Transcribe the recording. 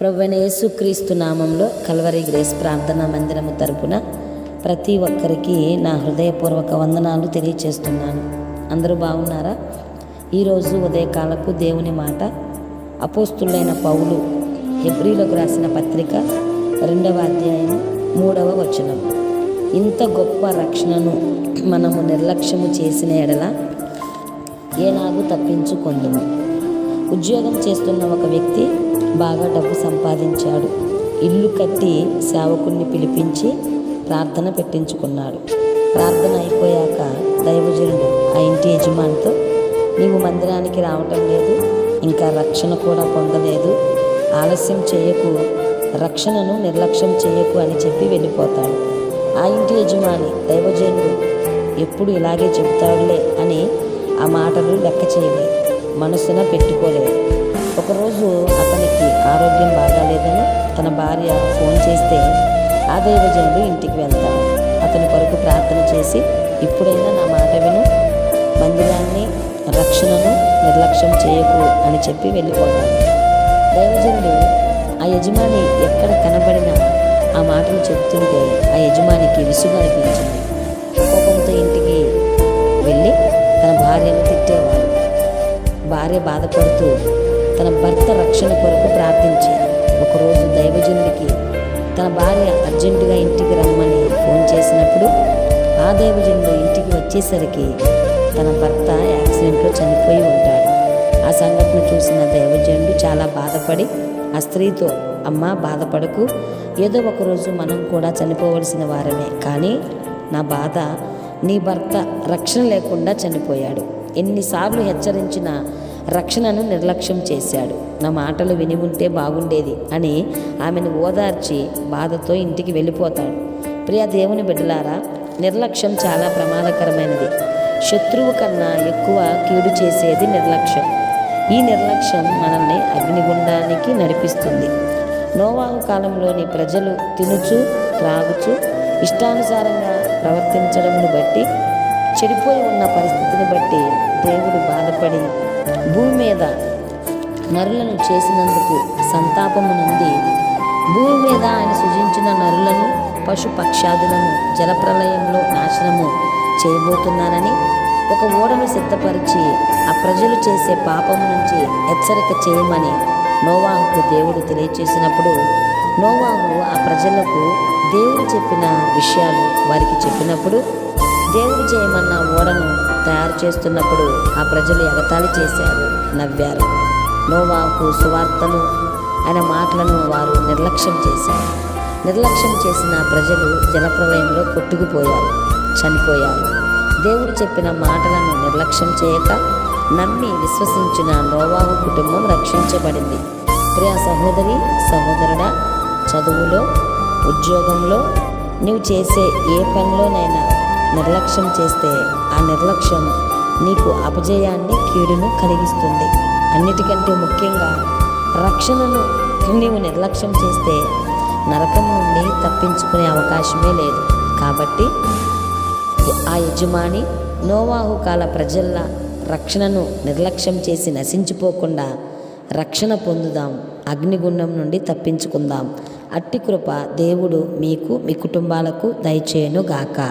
ప్రభువైన యేసుక్రీస్తు నామంలో కల్వరి గ్రేస్ ప్రార్థనా మందిరము తరపున ప్రతి ఒక్కరికి నా హృదయపూర్వక వందనాలు తెలియచేస్తున్నాను. అందరూ బాగున్నారా? ఈరోజు ఉదయకాలపు దేవుని మాట అపోస్తులైన పౌలు హెబ్రిలకు రాసిన పత్రిక రెండవ అధ్యాయం మూడవ వచనం. ఇంత గొప్ప రక్షణను మనము నిర్లక్ష్యము చేసిన ఎడల ఏనాగు తప్పించుకుందుము. ఉద్యోగం చేస్తున్న ఒక వ్యక్తి బాగా డబ్బు సంపాదించాడు. ఇల్లు కట్టి సేవకుణ్ణి పిలిపించి ప్రార్థన పెట్టించుకున్నాడు. ప్రార్థన అయిపోయాక దైవజనుడు ఆ ఇంటి యజమానితో నీవు మందిరానికి రావటం లేదు ఇంకా రక్షణ కూడా పొందలేదు. ఆలస్యం చేయకు రక్షణను నిర్లక్ష్యం చేయకు అని చెప్పి వెళ్ళిపోతాడు. ఆ ఇంటి యజమాని దైవజనుడు ఎప్పుడు ఇలాగే చెబుతాడులే అని ఆ మాటలు లెక్క చేయలేదు. మనసున పెట్టుకోలేదు. ఒకరోజు అతనికి ఆరోగ్యం బాగాలేదని తన భార్య ఫోన్ చేస్తే ఆ దైవజనుడు ఇంటికి వెళ్తాడు. అతని కొరకు ప్రార్థన చేసి ఇప్పుడైనా నా మాట విను. మందిరాన్ని రక్షణను నిర్లక్ష్యం చేయకు అని చెప్పి వెళ్ళిపోతాడు. దైవజనుడు ఆ యజమాని ఎక్కడ కనబడినా ఆ మాటలు చెప్తుంటే ఆ యజమానికి విసుగు అనిపించింది. కోపంతో ఇంటికి వెళ్ళి తన భార్యను తిట్టేవాడు. భార్య బాధపడుతూ తన భర్త రక్షణ కొరకు ప్రార్థించేది ఒకరోజు దైవజనుడికి తన భార్య అర్జెంటుగా ఇంటికి రమ్మని ఫోన్ చేసినప్పుడు ఆ దైవజనుడు ఇంటికి వచ్చేసరికి తన భర్త యాక్సిడెంట్లో చనిపోయి ఉంటాడు. ఆ సంఘటన చూసిన దైవజనుడు చాలా బాధపడి ఆ స్త్రీతో అమ్మ బాధపడకు. ఏదో ఒకరోజు మనం కూడా చనిపోవలసిన వారమే. కానీ నా బాధ నీ భర్త రక్షణ లేకుండా చనిపోయాడు. ఎన్నిసార్లు హెచ్చరించినా రక్షణను నిర్లక్ష్యం చేశాడు. నా మాటలు విని ఉంటే బాగుండేది అని ఆమెను ఓదార్చి బాధతో ఇంటికి వెళ్ళిపోతాడు. ప్రియ దేవుని బిడ్డలారా నిర్లక్ష్యం చాలా ప్రమాదకరమైనది. శత్రువు కన్నా ఎక్కువ కీడు చేసేది నిర్లక్ష్యం. ఈ నిర్లక్ష్యం మనల్ని అగ్నిగుండానికి నడిపిస్తుంది. నోవాహు కాలంలోని ప్రజలు తినుచు త్రాగుచు ఇష్టానుసారంగా ప్రవర్తించడంను బట్టి చెడిపోయి ఉన్న పరిస్థితిని బట్టి దేవుడు బాధపడి భూమి మీద నరులను చేసినందుకు సంతాపము నుండి భూమి మీద ఆయన సృజించిన నరులను పశు పక్షాదులను జలప్రలయంలో నాశనము చేయబోతున్నానని ఒక ఓడను సిద్ధపరిచి ఆ ప్రజలు చేసే పాపం నుంచి హెచ్చరిక చేయమని నోవాహుకు దేవుడు తెలియచేసినప్పుడు నోవాహు ఆ ప్రజలకు దేవుడు చెప్పిన విషయాలు వారికి చెప్పినప్పుడు దేవుడు చేయమన్న ఓడను తయారు చేస్తున్నప్పుడు ఆ ప్రజలు ఎగతాళి చేశారు నవ్వారు. నోవాకు సువార్తను ఆయన మాటలను వారు నిర్లక్ష్యం చేశారు. నిర్లక్ష్యం చేసిన ప్రజలు జలప్రలయంలో కొట్టుకుపోయారు చనిపోయారు. దేవుడు చెప్పిన మాటలను నిర్లక్ష్యం చేయక నమ్మి విశ్వసించిన నోవాహు కుటుంబం రక్షించబడింది. ప్రియ సహోదరి సహోదరుడా చదువులో ఉద్యోగంలో నువ్వు చేసే ఏ పనిలోనైనా నిర్లక్ష్యం చేస్తే ఆ నిర్లక్ష్యం నీకు అపజయాన్ని కీడును కలిగిస్తుంది. అన్నిటికంటే ముఖ్యంగా రక్షణను నీవు నిర్లక్ష్యం చేస్తే నరకం నుండి తప్పించుకునే అవకాశమే లేదు. కాబట్టి ఆ యజమాని నోవాహు కాల ప్రజల రక్షణను నిర్లక్ష్యం చేసి నశించిపోకుండా రక్షణ పొందుదాం. అగ్నిగుండం నుండి తప్పించుకుందాం. అట్టి కృప దేవుడు మీకు మీ కుటుంబాలకు దయచేయను గాక